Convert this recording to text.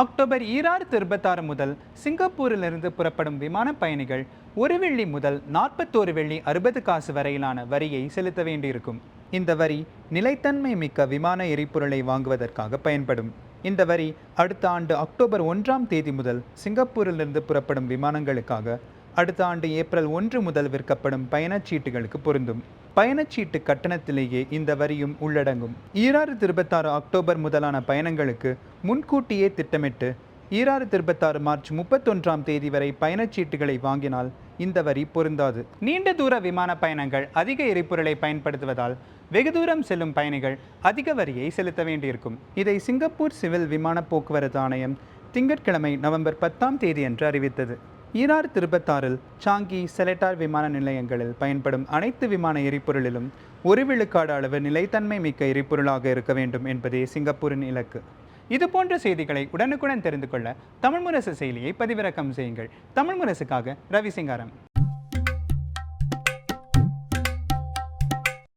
October ஈராறு இருபத்தாறு முதல் சிங்கப்பூரிலிருந்து புறப்படும் விமான பயணிகள் ஒரு வெள்ளி முதல் நாற்பத்தோரு வெள்ளி அறுபது காசு வரையிலான வரியை செலுத்த வேண்டியிருக்கும். இந்த வரி நிலைத்தன்மை மிக்க விமான எரிபொருளை வாங்குவதற்காக பயன்படும். இந்த வரி அடுத்த ஆண்டு அக்டோபர் ஒன்றாம் தேதி முதல் சிங்கப்பூரிலிருந்து புறப்படும் விமானங்களுக்காக அடுத்த ஆண்டு ஏப்ரல் ஒன்று முதல் விற்கப்படும் பயணச்சீட்டுகளுக்கு பொருந்தும். பயணச்சீட்டு கட்டணத்திலேயே இந்த வரியும் உள்ளடங்கும். ஈராறு இருபத்தாறு அக்டோபர் முதலான பயணங்களுக்கு முன்கூட்டியே திட்டமிட்டு ஈராறு திருபத்தாறு மார்ச் முப்பத்தொன்றாம் தேதி வரை பயணச்சீட்டுகளை வாங்கினால் இந்த வரி பொருந்தாது. நீண்ட தூர விமான பயணங்கள் அதிக எரிபொருளை பயன்படுத்துவதால் வெகு தூரம் செல்லும் பயணிகள் அதிக வரியை செலுத்த வேண்டியிருக்கும். இதை சிங்கப்பூர் சிவில் விமான போக்குவரத்து ஆணையம் திங்கட்கிழமை நவம்பர் பத்தாம் தேதியன்று அறிவித்தது. ஈரார் திருபத்தாறில் சாங்கி செலட்டார் விமான நிலையங்களில் பயன்படும் அனைத்து விமான எரிபொருளிலும் ஒரு விழுக்காடு அளவு நிலைத்தன்மை மிக்க எரிபொருளாக இருக்க வேண்டும் என்பதே சிங்கப்பூரின் இலக்கு. இதுபோன்ற செய்திகளை உடனுக்குடன் தெரிந்து கொள்ள தமிழ் முரசு செயலியை பதிவிறக்கம் செய்யுங்கள். தமிழ் முரசுக்காக ரவி சிங்காரம்.